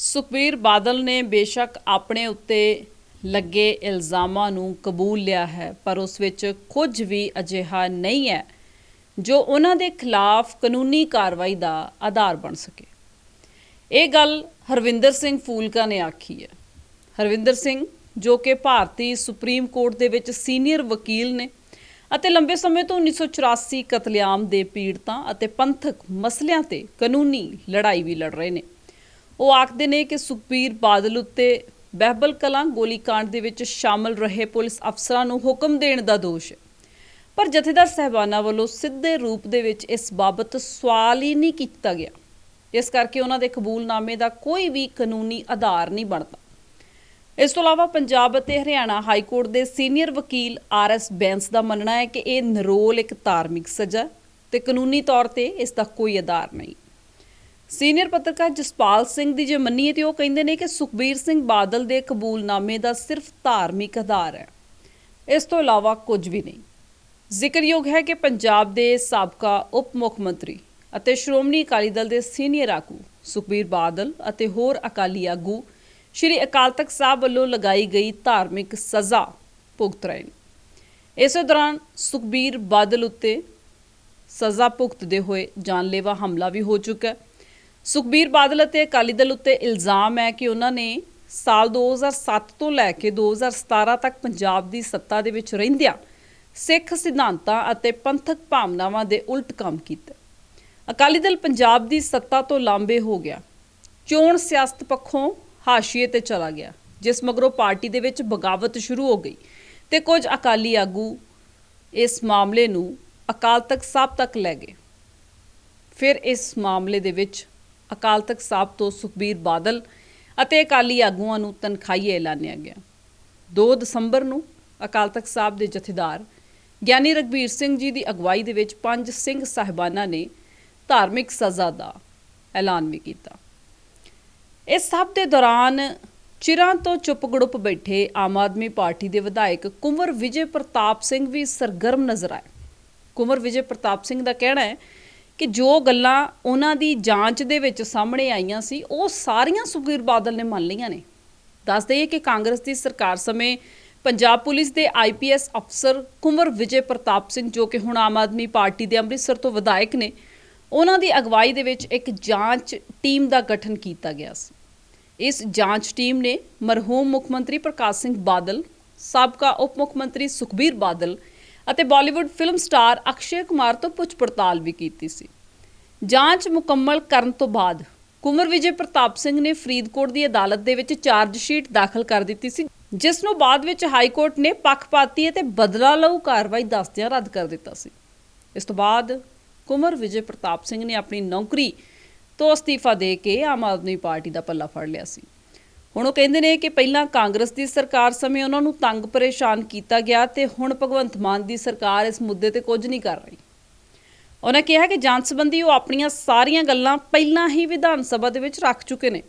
ਸੁਖਬੀਰ ਬਾਦਲ ਨੇ ਬੇਸ਼ੱਕ ਆਪਣੇ ਉੱਤੇ ਲੱਗੇ ਇਲਜ਼ਾਮਾਂ ਨੂੰ ਕਬੂਲ ਲਿਆ ਹੈ, ਪਰ ਉਸ ਵਿੱਚ ਕੁਝ ਵੀ ਅਜਿਹਾ ਨਹੀਂ ਹੈ ਜੋ ਉਹਨਾਂ ਦੇ ਖਿਲਾਫ ਕਾਨੂੰਨੀ ਕਾਰਵਾਈ ਦਾ ਆਧਾਰ ਬਣ ਸਕੇ। ਇਹ ਗੱਲ ਹਰਵਿੰਦਰ ਸਿੰਘ ਫੂਲਕਾ ਨੇ ਆਖੀ ਹੈ। ਹਰਵਿੰਦਰ ਸਿੰਘ, ਜੋ ਕਿ ਭਾਰਤੀ ਸੁਪਰੀਮ ਕੋਰਟ ਦੇ ਵਿੱਚ ਸੀਨੀਅਰ ਵਕੀਲ ਨੇ ਅਤੇ ਲੰਬੇ ਸਮੇਂ ਤੋਂ 1984 ਕਤਲੇਆਮ ਦੇ ਪੀੜਤਾਂ ਅਤੇ ਪੰਥਕ ਮਸਲਿਆਂ ਤੇ ਕਾਨੂੰਨੀ ਲੜਾਈ ਵੀ ਲੜ ਰਹੇ ਨੇ। ਉਹ ਆਖਦੇ ਨੇ ਕਿ ਸੁਖਬੀਰ ਬਾਦਲ ਉੱਤੇ ਬਹਿਬਲ ਕਲਾਂ ਗੋਲੀकांड ਦੇ ਵਿੱਚ ਸ਼ਾਮਲ ਰਹੇ ਪੁਲਿਸ ਅਫਸਰਾਂ ਨੂੰ ਹੁਕਮ ਦੇਣ ਦਾ ਦੋਸ਼। ਹੈ ਪਰ ਜਥੇਦਾਰ ਸਹਿਬਾਨਾਂ ਵੱਲੋਂ ਸਿੱਧੇ ਰੂਪ ਦੇ ਵਿੱਚ ਇਸ ਬਾਬਤ ਸਵਾਲ ਹੀ ਨਹੀਂ ਕੀਤਾ ਗਿਆ। ਇਸ ਕਰਕੇ ਉਹਨਾਂ ਦੇ ਕਬੂਲਨਾਮੇ ਦਾ ਕੋਈ ਵੀ ਕਾਨੂੰਨੀ ਆਧਾਰ ਨਹੀਂ ਬਣਦਾ। ਇਸ ਤੋਂ ਇਲਾਵਾ ਪੰਜਾਬ ਅਤੇ ਹਰਿਆਣਾ ਹਾਈ ਕੋਰਟ ਦੇ ਸੀਨੀਅਰ ਵਕੀਲ ਆਰ ਐਸ ਬੈਂਸ ਦਾ ਮੰਨਣਾ ਹੈ ਕਿ ਇਹ ਨਰੋਲ ਇੱਕ ਧਾਰਮਿਕ ਸਜ਼ਾ ਹੈ ਤੇ ਕਾਨੂੰਨੀ ਤੌਰ ਤੇ ਇਸ ਦਾ ਕੋਈ ਆਧਾਰ ਨਹੀਂ। ਸੀਨੀਅਰ ਪੱਤਰਕਾਰ ਜਸਪਾਲ ਸਿੰਘ ਦੀ ਜੇ ਮੰਨੀਏ ਤੇ ਉਹ ਕਹਿੰਦੇ ਨੇ ਕਿ ਸੁਖਬੀਰ ਸਿੰਘ ਬਾਦਲ ਦੇ ਕਬੂਲਨਾਮੇ ਦਾ ਸਿਰਫ ਧਾਰਮਿਕ ਆਧਾਰ ਹੈ। ਇਸ ਤੋਂ ਇਲਾਵਾ ਕੁਝ ਵੀ ਨਹੀਂ। ਜ਼ਿਕਰਯੋਗ ਹੈ ਕਿ ਪੰਜਾਬ ਦੇ ਸਾਬਕਾ ਉਪ ਮੁੱਖ ਮੰਤਰੀ ਅਤੇ ਸ਼੍ਰੋਮਣੀ ਅਕਾਲੀ ਦਲ ਦੇ ਸੀਨੀਅਰ ਆਗੂ ਸੁਖਬੀਰ ਬਾਦਲ ਅਤੇ ਹੋਰ ਅਕਾਲੀ ਆਗੂ ਸ਼੍ਰੀ ਅਕਾਲ ਤਖਤ ਸਾਹਿਬ ਵੱਲੋਂ ਲਗਾਈ ਗਈ ਧਾਰਮਿਕ ਸਜ਼ਾ ਭੁਗਤ ਰਹੇ ਨੇ। ਇਸੇ ਦੌਰਾਨ ਸੁਖਬੀਰ ਬਾਦਲ ਉੱਤੇ ਸਜ਼ਾ ਭੁਗਤਦੇ ਹੋਏ ਜਾਨਲੇਵਾ ਹਮਲਾ ਵੀ ਹੋ ਚੁੱਕਾ ਹੈ। ਸੁਖਬੀਰ ਬਾਦਲ ਅਤੇ ਅਕਾਲੀ ਦਲ ਉੱਤੇ ਇਲਜ਼ਾਮ ਹੈ ਕਿ ਉਹਨਾਂ ਨੇ ਸਾਲ 2007 ਤੋਂ ਲੈ ਕੇ 2017 ਤੱਕ ਪੰਜਾਬ ਦੀ ਸੱਤਾ ਦੇ ਵਿੱਚ ਰਹਿੰਦਿਆਂ ਸਿੱਖ ਸਿਧਾਂਤਾਂ ਅਤੇ ਪੰਥਕ ਭਾਵਨਾਵਾਂ ਦੇ ਉਲਟ ਕੰਮ ਕੀਤਾ। ਅਕਾਲੀ ਦਲ ਪੰਜਾਬ ਦੀ ਸੱਤਾ ਤੋਂ ਲਾਂਬੇ ਹੋ ਗਿਆ। ਚੋਣ ਸਿਆਸਤ ਪੱਖੋਂ ਹਾਸ਼ੀਏ ਤੇ ਚਲਾ ਗਿਆ, ਜਿਸ ਮਗਰੋਂ ਪਾਰਟੀ ਦੇ ਵਿੱਚ ਬਗਾਵਤ ਸ਼ੁਰੂ ਹੋ ਗਈ ਤੇ ਕੁਝ ਅਕਾਲੀ ਆਗੂ ਇਸ ਮਾਮਲੇ ਨੂੰ ਅਕਾਲ ਤਖਤ ਸਾਹਿਬ ਤੱਕ ਲੈ ਗਏ। ਫਿਰ ਇਸ ਮਾਮਲੇ ਦੇ ਵਿੱਚ ਅਕਾਲ ਤਖਤ ਸਾਹਿਬ ਤੋਂ ਸੁਖਬੀਰ ਬਾਦਲ ਅਤੇ ਅਕਾਲੀ ਆਗੂਆਂ ਨੂੰ ਤਨਖਾਹੀਏ ਐਲਾਨਿਆ ਗਿਆ। 2 ਦਸੰਬਰ ਨੂੰ ਅਕਾਲ ਤਖਤ ਸਾਹਿਬ ਦੇ ਜਥੇਦਾਰ ਗਿਆਨੀ ਰਗਵੀਰ ਸਿੰਘ ਜੀ ਦੀ ਅਗਵਾਈ ਦੇ ਵਿੱਚ ਪੰਜ ਸਿੰਘ ਸਾਹਿਬਾਨਾਂ ਨੇ ਧਾਰਮਿਕ ਸਜ਼ਾ ਦਾ ਐਲਾਨ ਵੀ ਕੀਤਾ। ਇਸ ਸਭ ਦੇ ਦੌਰਾਨ ਚਿਰਾਂ ਤੋਂ ਚੁੱਪ ਗੜੁੱਪ ਬੈਠੇ ਆਮ ਆਦਮੀ ਪਾਰਟੀ ਦੇ ਵਿਧਾਇਕ ਕੁੰਵਰ ਵਿਜੇ ਪ੍ਰਤਾਪ ਸਿੰਘ ਵੀ ਸਰਗਰਮ ਨਜ਼ਰ ਆਏ। ਕੁੰਵਰ ਵਿਜੇ ਪ੍ਰਤਾਪ ਸਿੰਘ ਦਾ ਕਹਿਣਾ ਹੈ ਕਿ ਜੋ ਗੱਲਾਂ ਉਹਨਾਂ ਦੀ ਜਾਂਚ ਦੇ ਵਿੱਚ ਸਾਹਮਣੇ ਆਈਆਂ ਸੀ, ਉਹ ਸਾਰੀਆਂ ਸੁਖਬੀਰ ਬਾਦਲ ਨੇ ਮੰਨ ਲਈਆਂ ਨੇ। ਦੱਸ ਦਈਏ ਕਿ ਕਾਂਗਰਸ ਦੀ ਸਰਕਾਰ ਸਮੇਂ ਪੰਜਾਬ ਪੁਲਿਸ ਦੇ ਆਈਪੀਐਸ ਅਫਸਰ ਕੁੰਵਰ ਵਿਜੇ ਪ੍ਰਤਾਪ ਸਿੰਘ, ਜੋ ਕਿ ਹੁਣ ਆਮ ਆਦਮੀ ਪਾਰਟੀ ਦੇ ਅੰਮ੍ਰਿਤਸਰ ਤੋਂ ਵਿਧਾਇਕ ਨੇ, ਉਹਨਾਂ ਦੀ ਅਗਵਾਈ ਦੇ ਵਿੱਚ ਇੱਕ ਜਾਂਚ ਟੀਮ ਦਾ ਗਠਨ ਕੀਤਾ ਗਿਆ ਸੀ। ਇਸ ਜਾਂਚ ਟੀਮ ਨੇ ਮਰਹੂਮ ਮੁੱਖ ਮੰਤਰੀ ਪ੍ਰਕਾਸ਼ ਸਿੰਘ ਬਾਦਲ, ਸਾਬਕਾ ਉਪ ਮੁੱਖ ਮੰਤਰੀ ਸੁਖਬੀਰ ਬਾਦਲ ਅਤੇ ਬਾਲੀਵੁੱਡ ਫਿਲਮ ਸਟਾਰ ਅਕਸ਼ੇ ਕੁਮਾਰ ਤੋਂ ਪੁੱਛ ਪੜਤਾਲ ਵੀ ਕੀਤੀ ਸੀ। ਜਾਂਚ ਮੁਕੰਮਲ ਕਰਨ ਤੋਂ ਬਾਅਦ ਕੁੰਵਰ ਵਿਜੇ ਪ੍ਰਤਾਪ ਸਿੰਘ ਨੇ ਫਰੀਦਕੋਟ ਦੀ ਅਦਾਲਤ ਦੇ ਵਿੱਚ ਚਾਰਜ ਸ਼ੀਟ ਦਾਖਲ ਕਰ ਦਿੱਤੀ ਸੀ, ਜਿਸ ਨੂੰ ਬਾਅਦ ਵਿੱਚ ਹਾਈ ਕੋਰਟ ਨੇ ਪੱਖਪਾਤੀ ਅਤੇ ਬਦਲਾ ਲਊ ਕਾਰਵਾਈ ਦੱਸਦਿਆਂ ਰੱਦ ਕਰ ਦਿੱਤਾ ਸੀ। ਇਸ ਤੋਂ ਬਾਅਦ ਕੁੰਵਰ ਵਿਜੇ ਪ੍ਰਤਾਪ ਸਿੰਘ ਨੇ ਆਪਣੀ ਨੌਕਰੀ ਤੋਂ ਅਸਤੀਫਾ ਦੇ ਕੇ ਆਮ ਆਦਮੀ ਪਾਰਟੀ ਦਾ ਪੱਲਾ ਫੜ ਲਿਆ ਸੀ। ਹੁਣ ਉਹ ਕਹਿੰਦੇ ਨੇ ਕਿ ਪਹਿਲਾਂ ਕਾਂਗਰਸ ਦੀ ਸਰਕਾਰ ਸਮੇਂ ਉਹਨਾਂ ਨੂੰ ਤੰਗ ਪਰੇਸ਼ਾਨ ਕੀਤਾ ਗਿਆ ਤੇ ਹੁਣ ਭਗਵੰਤ ਮਾਨ ਦੀ ਸਰਕਾਰ ਇਸ ਮੁੱਦੇ ਤੇ ਕੁਝ ਨਹੀਂ ਕਰ ਰਹੀ। ਉਹਨਾਂ ਕਿਹਾ ਕਿ ਜਾਂਚ ਸੰਬੰਧੀ ਉਹ ਆਪਣੀਆਂ ਸਾਰੀਆਂ ਗੱਲਾਂ ਪਹਿਲਾਂ ਹੀ ਵਿਧਾਨ ਸਭਾ ਦੇ ਵਿੱਚ ਰੱਖ ਚੁੱਕੇ ਨੇ।